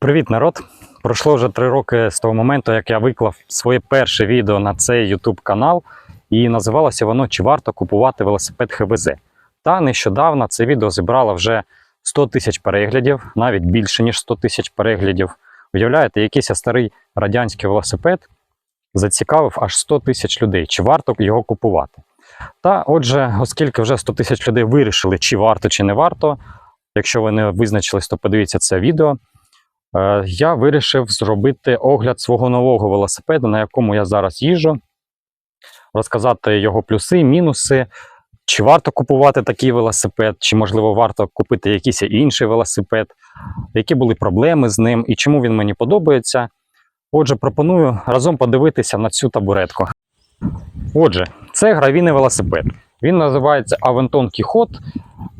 Привіт, народ! Пройшло вже три роки з того моменту, як я виклав своє перше відео на цей YouTube канал, і називалося воно Чи варто купувати велосипед ХВЗ. Та нещодавно це відео зібрало вже 100 тисяч переглядів, навіть більше ніж 100 тисяч переглядів. Уявляєте, якийсь старий радянський велосипед зацікавив аж 100 тисяч людей. Чи варто його купувати? Та отже, оскільки вже 100 тисяч людей вирішили, чи варто, чи не варто. Якщо ви не визначились, то подивіться це відео. Е, я вирішив зробити огляд свого нового велосипеда, на якому я зараз їжджу, розказати його плюси, мінуси, чи варто купувати такий велосипед, чи, можливо, варто купити якийсь інший велосипед, які були проблеми з ним і чому він мені подобається. Отже, пропоную разом подивитися на цю табуретку. Отже, це гравійний велосипед. Він називається Aventon Quixote.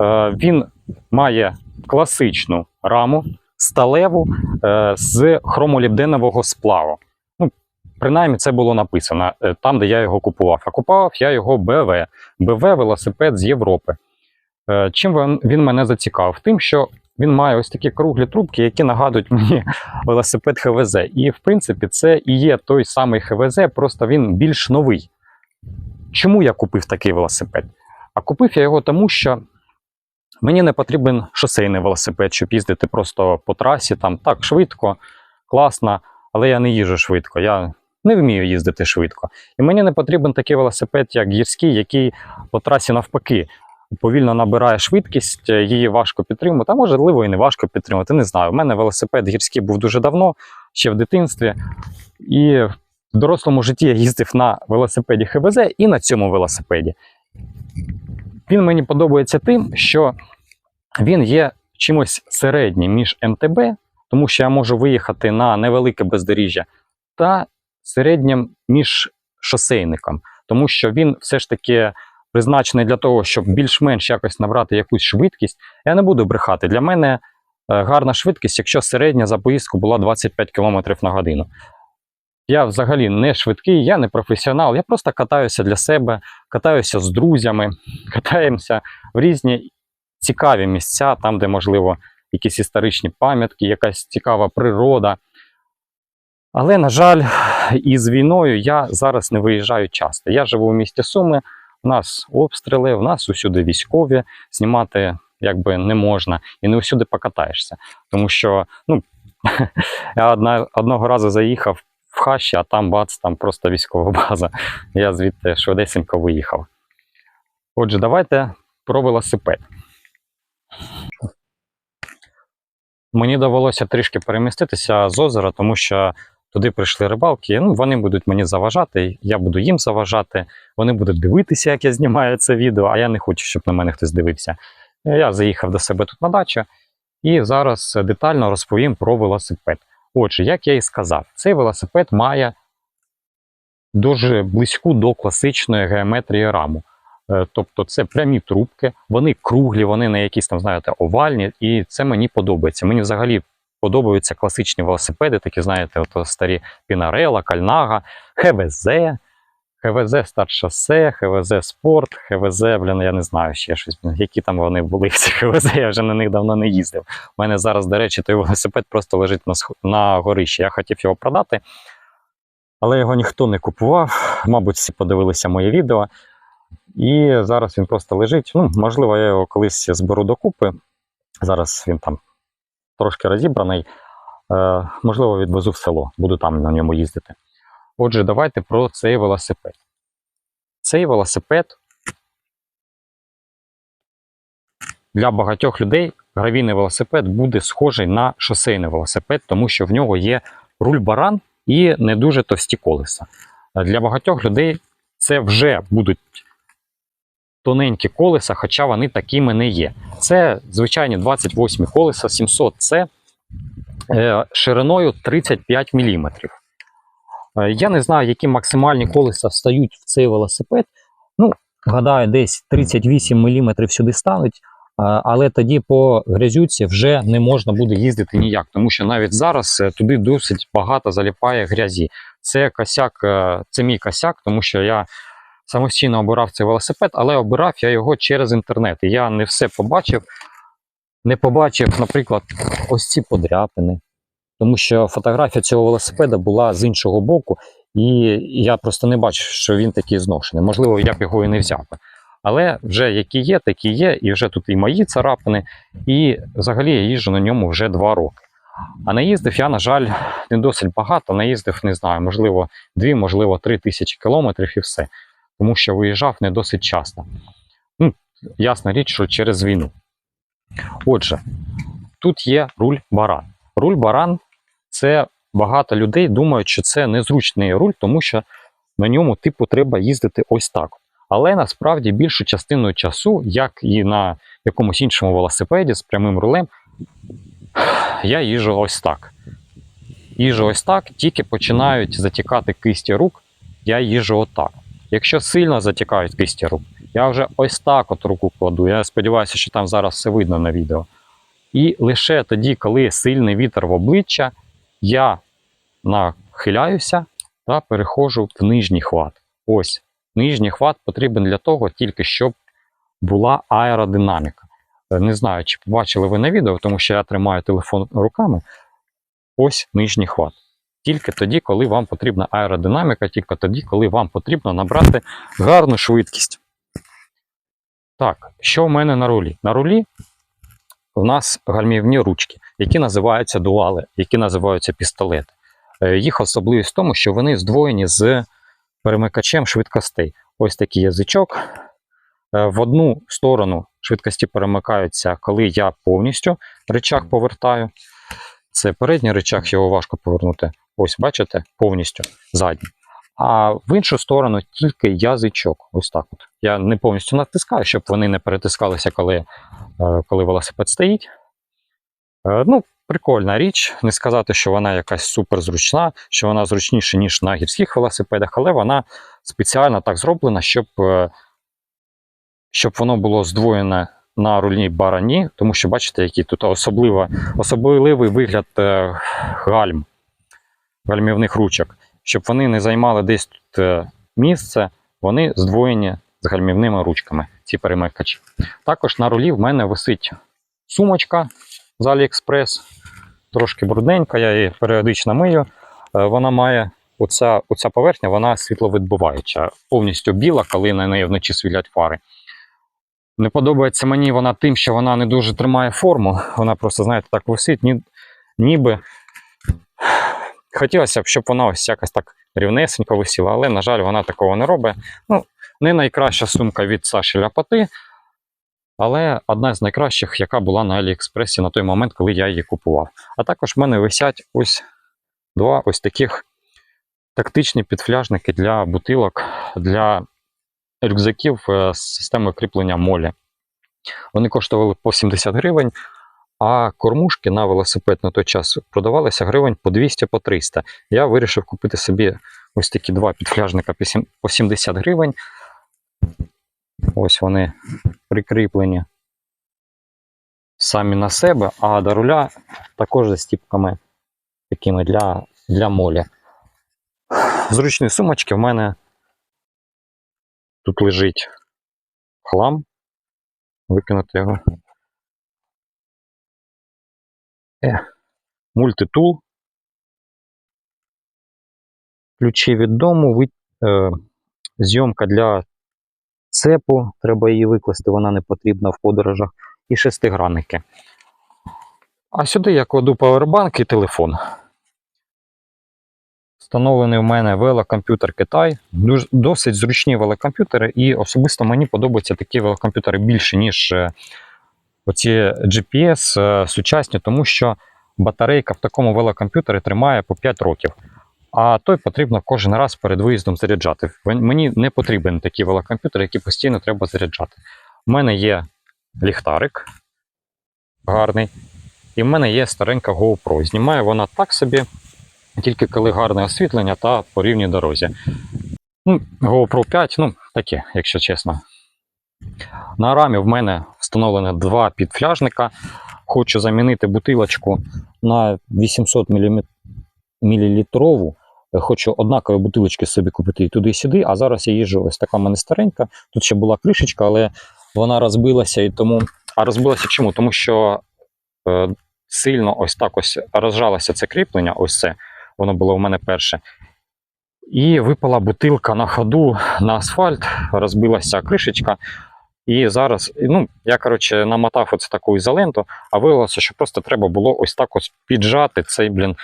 Е, Він має класичну раму сталеву е, з хромолібденового сплаву. Ну, принаймні, це було написано е, там, де я його купував. А купував я його БВ. БВ велосипед з Європи. Е, чим він, він мене зацікавив? Тим, що він має ось такі круглі трубки, які нагадують мені велосипед ХВЗ. І, в принципі, це і є той самий ХВЗ, просто він більш новий. Чому я купив такий велосипед? А купив я його тому, що Мені не потрібен шосейний велосипед, щоб їздити просто по трасі, там так швидко, класно, але я не їжджу швидко. Я не вмію їздити швидко. І мені не потрібен такий велосипед, як гірський, який по трасі навпаки повільно набирає швидкість, її важко підтримувати, а можливо і не важко підтримувати. Не знаю. У мене велосипед гірський був дуже давно, ще в дитинстві. І в дорослому житті я їздив на велосипеді ХБЗ і на цьому велосипеді. Він мені подобається тим, що він є чимось середнім між МТБ, тому що я можу виїхати на невелике бездоріжжя, та середнім між шосейником, тому що він все ж таки призначений для того, щоб більш-менш якось набрати якусь швидкість. Я не буду брехати. Для мене е, гарна швидкість, якщо середня за поїздку була 25 км на годину. Я взагалі не швидкий, я не професіонал, я просто катаюся для себе, катаюся з друзями, катаємося в різні цікаві місця, там, де, можливо, якісь історичні пам'ятки, якась цікава природа. Але, на жаль, із війною я зараз не виїжджаю часто. Я живу в місті Суми, у нас обстріли, у нас усюди військові, знімати якби не можна і не усюди покатаєшся. Тому що ну, я одна, одного разу заїхав в хащі, а там бац, там просто військова база. Я звідти швидесенько виїхав. Отже, давайте про велосипед. Мені довелося трішки переміститися з озера, тому що туди прийшли рибалки. Ну, вони будуть мені заважати, я буду їм заважати. Вони будуть дивитися, як я знімаю це відео, а я не хочу, щоб на мене хтось дивився. Я заїхав до себе тут на дачу і зараз детально розповім про велосипед. Отже, як я і сказав, цей велосипед має дуже близьку до класичної геометрії раму. Е, Тобто це прямі трубки, вони круглі, вони не якісь там, знаєте, овальні, і це мені подобається. Мені взагалі подобаються класичні велосипеди, такі, знаєте, от старі Пінарела, Кальнага, ХВЗ, ХВЗ Старт Шосе, ХВЗ Спорт, ХВЗ, блін, я не знаю ще щось, блін, які там вони були, ці ХВЗ, я вже на них давно не їздив. У мене зараз, до речі, той велосипед просто лежить на, на горищі. Я хотів його продати, але його ніхто не купував. Мабуть, всі подивилися моє відео. І зараз він просто лежить. Ну, можливо, я його колись зберу докупи. Зараз він там трошки розібраний. Е, можливо, відвезу в село, буду там на ньому їздити. Отже, давайте про цей велосипед. Цей велосипед для багатьох людей гравійний велосипед буде схожий на шосейний велосипед, тому що в нього є руль баран і не дуже товсті колеса. Для багатьох людей це вже будуть тоненькі колеса, хоча вони такими не є. Це звичайні 28 колеса 700 це шириною 35 мм. Е, Я не знаю, які максимальні колеса встають в цей велосипед. Ну, гадаю, десь 38 мм сюди стануть. е, Але тоді по грязюці вже не можна буде їздити ніяк, тому що навіть зараз е, туди досить багато заліпає грязі. Це косяк, це мій косяк, тому що я самостійно обирав цей велосипед, але обирав я його через інтернет. І я не все побачив. Не побачив, наприклад, ось ці подряпини. Тому що фотографія цього велосипеда була з іншого боку, і я просто не бачив, що він такий зношений. Можливо, я б його і не взяв. Але вже які є, такі є, і вже тут і мої царапини, і взагалі я їжджу на ньому вже два роки. А наїздив я, на жаль, не досить багато. Наїздив, не знаю, можливо, дві, можливо, три тисячі кілометрів і все. Тому що виїжджав не досить часто. Ну, ясна річ, що через війну. Отже, тут є руль баран. Руль баран це багато людей думають, що це незручний руль, тому що на ньому типу треба їздити ось так. Але насправді більшу частину часу, як і на якомусь іншому велосипеді з прямим рулем, я їжджу ось так. Їжджу ось так, тільки починають затікати кисті рук, я їжджу отак. Якщо сильно затікають кисті рук, я вже ось так от руку кладу. Я сподіваюся, що там зараз все видно на відео. І лише тоді, коли сильний вітер в обличчя, я нахиляюся та переходжу в нижній хват. Ось нижній хват потрібен для того, тільки щоб була аеродинаміка. Е, Не знаю, чи побачили ви на відео, тому що я тримаю телефон руками. Ось нижній хват. Тільки тоді, коли вам потрібна аеродинаміка, тільки тоді, коли вам потрібно набрати гарну швидкість. Так, що в мене на рулі? На рулі в нас гальмівні ручки, які називаються дуали, які називаються пістолети. Е, Їх особливість в тому, що вони здвоєні з перемикачем швидкостей. Ось такий язичок. Е, В одну сторону швидкості перемикаються, коли я повністю речах повертаю. Це передній речах, його важко повернути. Ось, бачите, повністю задній. А в іншу сторону тільки язичок. Ось так от. Я не повністю натискаю, щоб вони не перетискалися, коли, е, коли велосипед стоїть. Е, Ну, прикольна річ. Не сказати, що вона якась супер зручна, що вона зручніша, ніж на гірських велосипедах, але вона спеціально так зроблена, щоб, е, щоб воно було здвоєне на рульній барані, тому що бачите, який тут особливо, особливий вигляд е, гальм, гальмівних ручок. Щоб вони не займали десь тут місце, вони здвоєні з гальмівними ручками, ці перемикачі. Також на рулі в мене висить сумочка з AliExpress, трошки брудненька, я її періодично мию. Е, Вона має оця, оця поверхня, вона світловидбуваюча, повністю біла, коли на неї вночі свілять фари. Не подобається мені вона тим, що вона не дуже тримає форму. Вона просто, знаєте, так висить, ні, ніби. Хотілося б, щоб вона ось якось так рівнесенько висіла, але, на жаль, вона такого не робить. Ну, не найкраща сумка від Саші Ляпоти, але одна з найкращих, яка була на Аліекспресі на той момент, коли я її купував. А також в мене висять ось два ось таких тактичні підфляжники для бутилок, для рюкзаків е, з системою кріплення молі. Вони коштували по 70 гривень, а кормушки на велосипед на той час продавалися гривень по 200 по 300. Я вирішив купити собі ось такі два підфляжника по 70 гривень. Ось вони прикріплені самі на себе, а до руля також за стіпками такими для, для молі. Зручні сумочки в мене тут лежить хлам. Викинути його. Е, мультитул. Ключі від дому, ви, е, зйомка для цепу, треба її викласти, вона не потрібна в подорожах. І шестигранники. А сюди я кладу павербанк і телефон. Встановлений в мене велокомп'ютер Китай. Досить зручні велокомп'ютери, і особисто мені подобаються такі велокомп'ютери більше, ніж е, оці GPS е, сучасні, тому що батарейка в такому велокомп'ютері тримає по 5 років. А той потрібно кожен раз перед виїздом заряджати. Мені не потрібен такий велокомп'ютер, який постійно треба заряджати. У мене є ліхтарик гарний, і в мене є старенька GoPro. Знімає вона так собі, тільки коли гарне освітлення та по рівній дорозі. Ну, GoPro 5, ну таке, якщо чесно. На рамі в мене встановлено два підфляжника. Хочу замінити бутилочку на 800 мм мілілітрову. Хочу однакові бутилочки собі купити і туди і сюди. А зараз я їжджу ось така в мене старенька. Тут ще була кришечка, але вона розбилася і тому. А розбилася чому? Тому що е, сильно ось так ось розжалося це кріплення, ось це, воно було у мене перше. І випала бутилка на ходу на асфальт, розбилася кришечка. І зараз, ну, я, коротше, намотав оце таку ізоленту, а виявилося, що просто треба було ось так ось піджати цей, блін,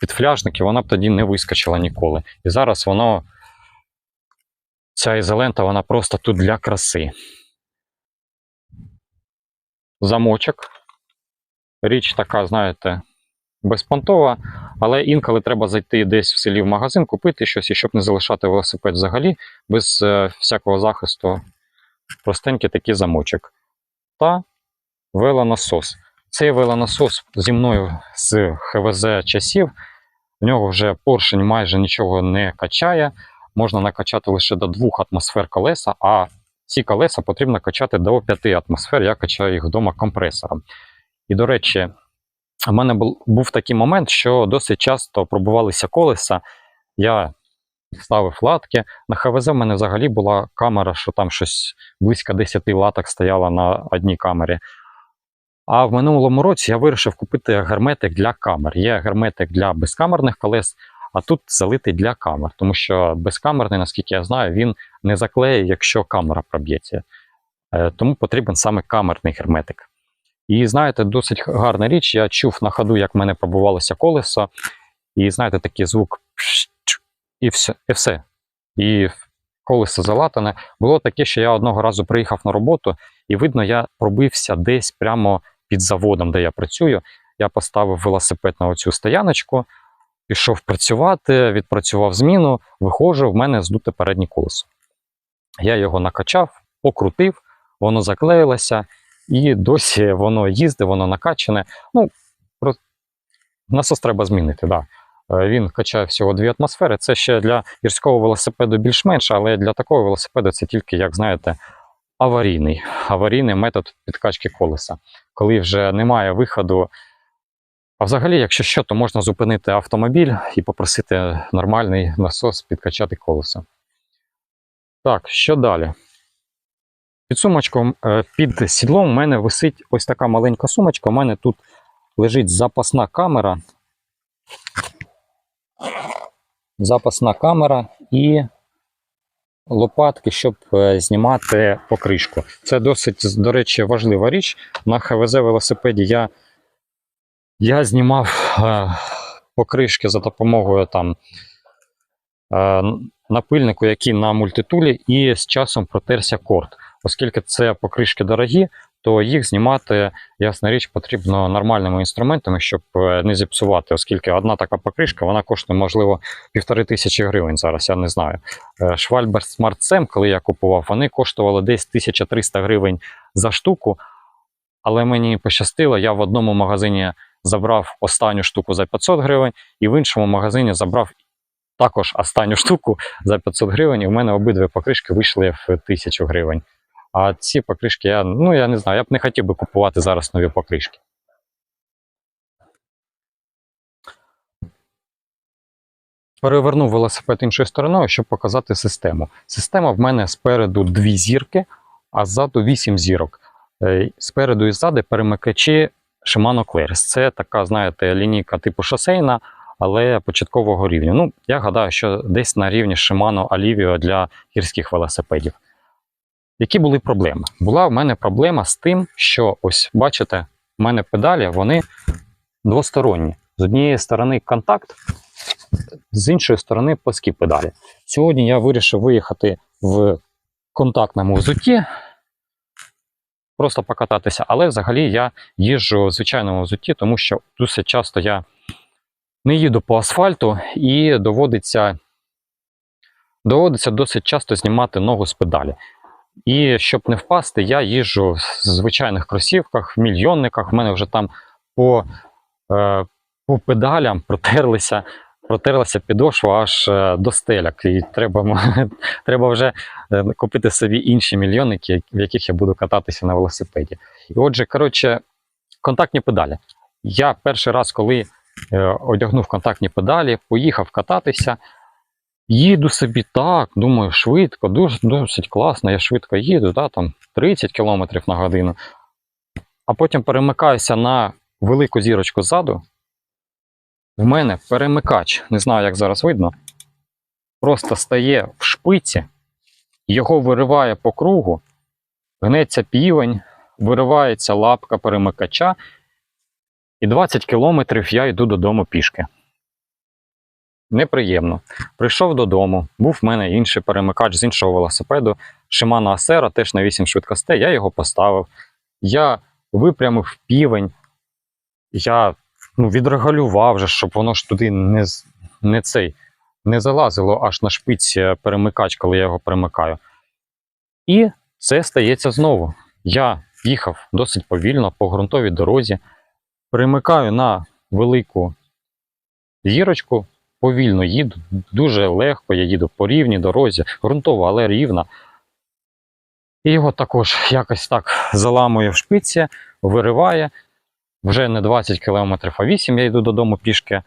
підфляжник, і вона б тоді не вискочила ніколи. І зараз воно, ця ізолента, вона просто тут для краси. Замочок. Річ така, знаєте, безпонтова, але інколи треба зайти десь в селі в магазин, купити щось, і щоб не залишати велосипед взагалі, без е, всякого захисту. Простенький такий замочок. Та велонасос. Цей велонасос зі мною з ХВЗ часів. В нього вже поршень майже нічого не качає. Можна накачати лише до 2 атмосфер колеса, а ці колеса потрібно качати до 5 атмосфер. Я качаю їх вдома компресором. І, до речі, в мене був такий момент, що досить часто пробувалися колеса. Я ставив латки. На ХВЗ в мене взагалі була камера, що там щось близько 10 латок стояла на одній камері. А в минулому році я вирішив купити герметик для камер. Є герметик для безкамерних колес, а тут залитий для камер, тому що безкамерний, наскільки я знаю, він не заклеє, якщо камера проб'ється. Е, Тому потрібен саме камерний герметик. І знаєте, досить гарна річ. Я чув на ходу, як в мене пробувалося колесо, і знаєте, такий звук і все. І все. І колесо залатане. Було таке, що я одного разу приїхав на роботу, і видно, я пробився десь прямо під заводом, де я працюю. Я поставив велосипед на оцю стояночку, пішов працювати, відпрацював зміну, виходжу, в мене здуте переднє колесо. Я його накачав, покрутив, воно заклеїлося, і досі воно їздить, воно накачане. Ну, насос треба змінити, да. Е, Він качає всього дві атмосфери. Це ще для гірського велосипеду більш-менш, але для такого велосипеду це тільки, як знаєте, аварійний, аварійний метод підкачки колеса. Коли вже немає виходу. А взагалі, якщо що, то можна зупинити автомобіль і попросити нормальний насос підкачати колесо. Так, що далі? Під сумочком, е, під сідлом у мене висить ось така маленька сумочка. У мене тут лежить запасна камера. Запасна камера і лопатки, щоб е, знімати покришку. Це досить, до речі, важлива річ. На ХВЗ велосипеді я, я знімав е, покришки за допомогою там, е, напильнику, який на мультитулі, і з часом протерся корд. Оскільки це покришки дорогі, то їх знімати, ясна річ, потрібно нормальними інструментами, щоб е, не зіпсувати, оскільки одна така покришка вона коштує, можливо, півтори тисячі гривень зараз, я не знаю. Швальбер Sem, коли я купував, вони коштували десь 1300 гривень за штуку. Але мені пощастило, я в одному магазині забрав останню штуку за 500 гривень, і в іншому магазині забрав також останню штуку за 500 гривень, і в мене обидві покришки вийшли в 1000 гривень. А ці покришки, я, ну я не знаю, я б не хотів би купувати зараз нові покришки. Перевернув велосипед іншою стороною, щоб показати систему. Система в мене спереду дві зірки, а ззаду вісім зірок. Е, Спереду і ззаду перемикачі Shimano Claris. Це така, знаєте, лінійка типу шосейна, але початкового рівня. Ну, я гадаю, що десь на рівні Shimano Alivio для гірських велосипедів. Які були проблеми? Була в мене проблема з тим, що ось бачите, в мене педалі вони двосторонні. З однієї сторони контакт, з іншої сторони пласкі педалі. Сьогодні я вирішив виїхати в контактному взутті, просто покататися, але взагалі я їжджу в звичайному взутті, тому що досить часто я не їду по асфальту і доводиться, доводиться досить часто знімати ногу з педалі. І щоб не впасти, я їжджу в звичайних кросівках, в мільйонниках. В мене вже там по, е, по педалям протерлися, протерлася підошва аж е, до стеляк. І треба, треба вже е, купити собі інші мільйонники, в яких я буду кататися на велосипеді. І отже, коротше, контактні педалі. Я перший раз, коли е, одягнув контактні педалі, поїхав кататися. Їду собі так, думаю, швидко, дуже, досить класно, я швидко їду, да, там 30 км на годину. А потім перемикаюся на велику зірочку ззаду, в мене перемикач, не знаю, як зараз видно, просто стає в шпиці, його вириває по кругу, гнеться півень, виривається лапка перемикача, і 20 кілометрів я йду додому пішки. Неприємно. Прийшов додому, був в мене інший перемикач з іншого велосипеду, Shimano Acera, теж на 8 швидкостей, я його поставив. Я випрямив півень, я ну, відрегулював, вже, щоб воно ж туди не, не цей, не залазило аж на шпиці перемикач, коли я його перемикаю. І це стається знову. Я їхав досить повільно по ґрунтовій дорозі, перемикаю на велику зірочку, повільно їду, дуже легко, я їду по рівній дорозі, ґрунтова, але рівна. І його також якось так заламує в шпиці, вириває. Вже не 20 км, а 8 я йду додому пішки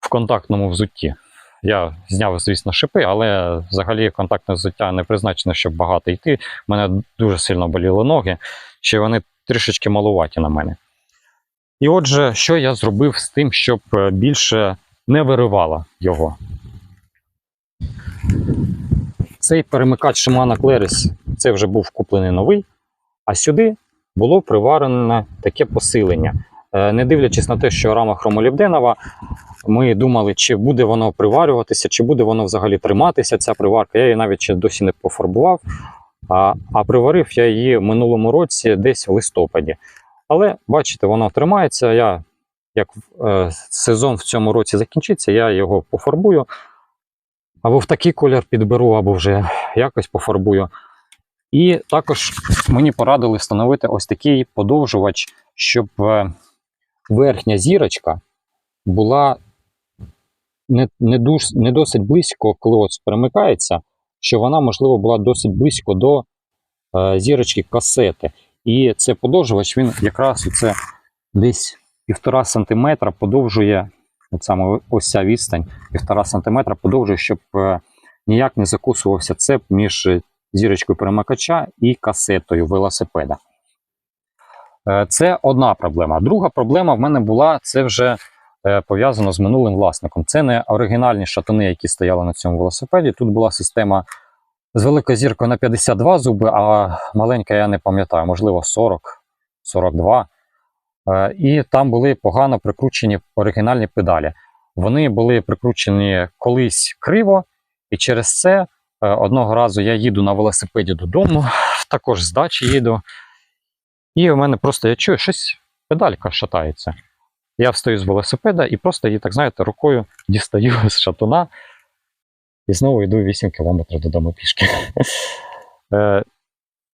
в контактному взутті. Я зняв, звісно, шипи, але взагалі контактне взуття не призначене, щоб багато йти. У мене дуже сильно боліли ноги, ще вони трішечки малуваті на мене. І отже, що я зробив з тим, щоб е, більше не виривало його. Цей перемикач Shimano Claris, це вже був куплений новий, а сюди було приварене таке посилення. Е, Не дивлячись на те, що рама хромолівденова, ми думали, чи буде воно приварюватися, чи буде воно взагалі триматися, ця приварка. Я її навіть ще досі не пофарбував, а, а приварив я її минулому році десь в листопаді. Але бачите, воно тримається. Я, як е, сезон в цьому році закінчиться, я його пофарбую. Або в такий колір підберу, або вже якось пофарбую. І також мені порадили встановити ось такий подовжувач, щоб е, верхня зірочка була не, не, дуж, не досить близько, коли ось перемикається, що вона, можливо, була досить близько до е, зірочки касети. І цей подовжувач він якраз оце десь півтора сантиметра подовжує, от саме ось ця відстань, півтора сантиметра подовжує, щоб е, ніяк не закусувався цеп між зірочкою перемикача і касетою велосипеда. Е, Це одна проблема. Друга проблема в мене була це вже е, пов'язано з минулим власником. Це не оригінальні шатуни, які стояли на цьому велосипеді. Тут була система з великою зіркою на 52 зуби, а маленька я не пам'ятаю, можливо, 40, 42. Е, І там були погано прикручені оригінальні педалі. Вони були прикручені колись криво, і через це е, одного разу я їду на велосипеді додому, також з дачі їду. І у мене просто я чую, щось педалька шатається. Я встаю з велосипеда і просто її, так знаєте, рукою дістаю з шатуна і знову йду 8 кілометрів додому пішки.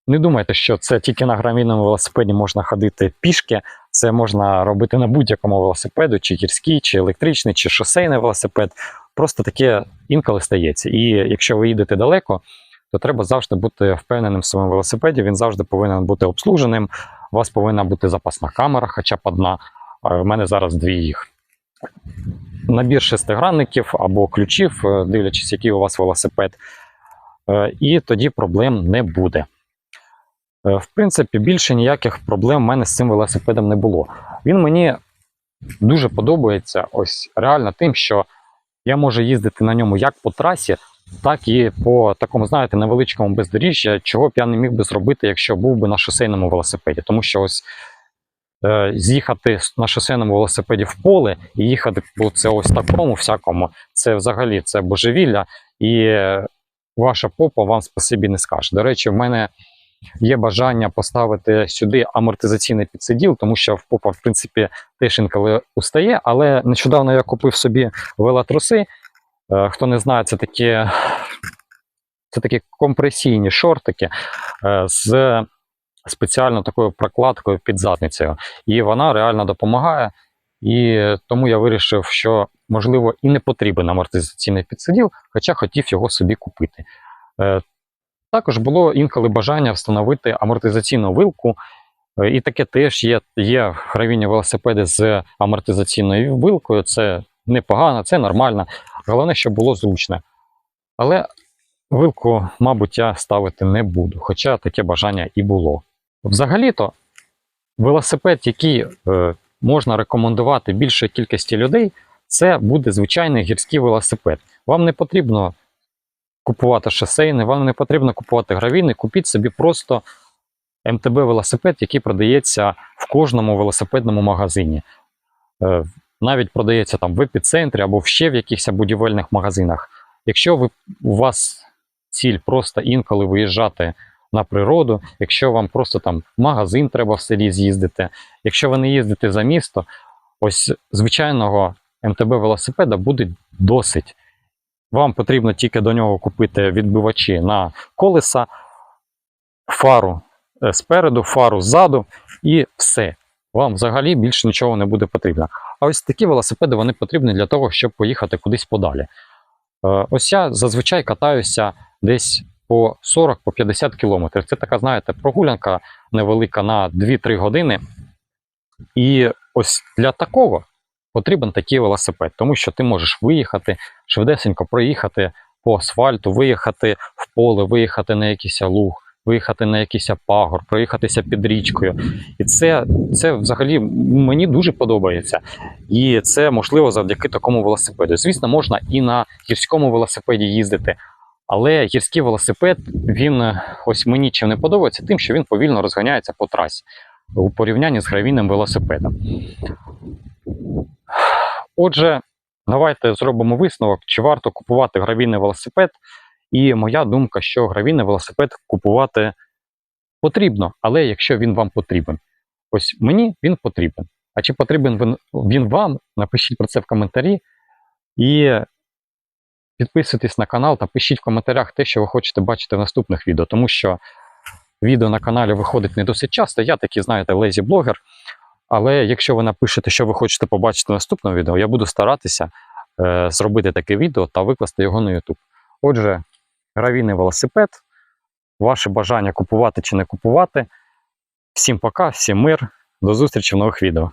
Не думайте, що це тільки на гравійному велосипеді можна ходити пішки. Це можна робити на будь-якому велосипеду, чи гірський, чи електричний, чи шосейний велосипед. Просто таке інколи стається. І якщо ви їдете далеко, то треба завжди бути впевненим в своєму велосипеді. Він завжди повинен бути обслуженим. У вас повинна бути запасна камера, хоча б одна. В мене зараз дві їх. Набір шестигранників або ключів, е, дивлячись, який у вас велосипед. Е, І тоді проблем не буде. Е, В принципі, більше ніяких проблем в мене з цим велосипедом не було. Він мені дуже подобається ось реально тим, що я можу їздити на ньому як по трасі, так і по такому, знаєте, невеличкому бездоріжжя, чого б я не міг би зробити, якщо був би на шосейному велосипеді. Тому що ось е, з'їхати на шосейному велосипеді в поле і їхати по це ось такому всякому, це взагалі це божевілля, і е, ваша попа вам спасибі не скаже. До речі, в мене є бажання поставити сюди амортизаційний підсиділ, тому що в попа, в принципі, теж інколи устає, але нещодавно я купив собі велотруси. Е, Хто не знає, це такі, це такі компресійні шортики е, з спеціально такою прокладкою під задницею. І вона реально допомагає. І тому я вирішив, що можливо і не потрібен амортизаційний підсиділ, хоча хотів його собі купити. Також було інколи бажання встановити амортизаційну вилку. Е, І таке теж є. Є гравійні велосипеди з амортизаційною вилкою. Це непогано, це нормально. Головне, щоб було зручно. Але вилку, мабуть, я ставити не буду, хоча таке бажання і було. Взагалі-то велосипед, який е, можна рекомендувати більшій кількості людей, це буде звичайний гірський велосипед. Вам не потрібно купувати шосейний, вам не потрібно купувати гравійний, купіть собі просто МТБ велосипед, який продається в кожному велосипедному магазині. Е, Навіть продається там в епіцентрі або ще в якихось будівельних магазинах. Якщо ви, у вас ціль просто інколи виїжджати на природу, якщо вам просто там магазин треба в селі з'їздити, якщо ви не їздите за місто, ось звичайного МТБ велосипеда буде досить. Вам потрібно тільки до нього купити відбивачі на колеса, фару е, спереду, фару ззаду і все. Вам взагалі більше нічого не буде потрібно. А ось такі велосипеди вони потрібні для того, щоб поїхати кудись подалі. Е, Ось я зазвичай катаюся десь по 40-50 кілометрів. Це така, знаєте, прогулянка невелика на 2-3 години. І ось для такого потрібен такий велосипед, тому що ти можеш виїхати, швидесенько проїхати по асфальту, виїхати в поле, виїхати на якийсь луг, виїхати на якийсь пагор, проїхатися під річкою. І це, це взагалі мені дуже подобається. І це можливо завдяки такому велосипеду. Звісно, можна і на гірському велосипеді їздити. Але гірський велосипед, він е, ось мені чим не подобається, тим, що він повільно розганяється по трасі у порівнянні з гравійним велосипедом. Отже, давайте зробимо висновок, чи варто купувати гравійний велосипед. І моя думка, що гравійний велосипед купувати потрібно, але якщо він вам потрібен. Ось мені він потрібен. А чи потрібен він, вам? Напишіть про це в коментарі. І підписуйтесь на канал та пишіть в коментарях те, що ви хочете бачити в наступних відео, тому що відео на каналі виходить не досить часто. Я такий, знаєте, лезі блогер. Але якщо ви напишете, що ви хочете побачити в наступному відео, я буду старатися е, зробити таке відео та викласти його на YouTube. Отже, гравійний велосипед, ваше бажання купувати чи не купувати. Всім пока, всім мир, до зустрічі в нових відео.